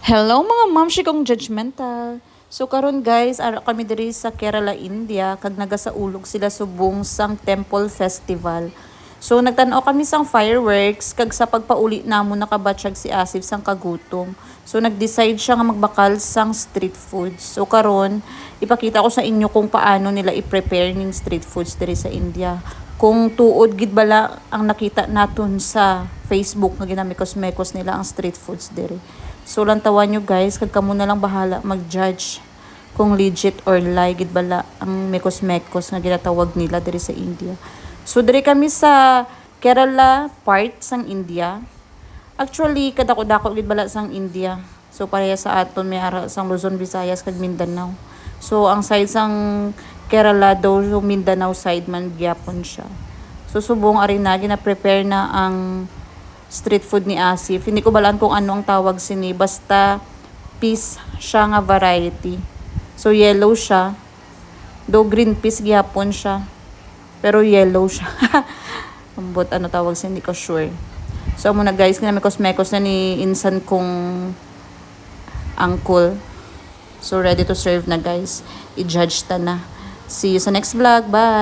Hello mga mamshi kong judgmental. So karon guys, ara kami diri sa Kerala, India kag naga sa sila subong sang Temple Festival. So nagtan-aw kami sang fireworks kag sa pagpauli namo nakabatsyag si Asif sang kagutom. So nag-decide siya nga magbakal sang street foods. So karon ipakita ko sa inyo kung paano nila i-prepare ning street foods diri sa India. Kung tuod gid bala ang nakita naton sa Facebook nga ginamikos-mekos nila ang street foods diri. So lang tawan nyo guys, kag kamo na lang bahala mag-judge kung legit or lie gid bala ang mekos-mekos nga ginatawag nila diri sa India. So diri kami sa Kerala part sang India. Actually kadako-dako gid bala sang India. So pareha sa aton may ara sang Luzon, Visayas kag Mindanao. So ang side sang Kerala daw yung Mindanao side man gyapon siya. So subong ari na gina-prepare na ang street food ni Asif. Hindi ko balaan kung ano ang tawag sini. Basta peas siya nga variety. So yellow siya. Do green peas gyapon siya. Pero yellow siya. Ambot ano tawag sini, hindi ko sure. So muna guys, kina mekos-mekos na ni insan kong uncle. So ready to serve na guys. I-judge ta na. See you sa next vlog. Bye!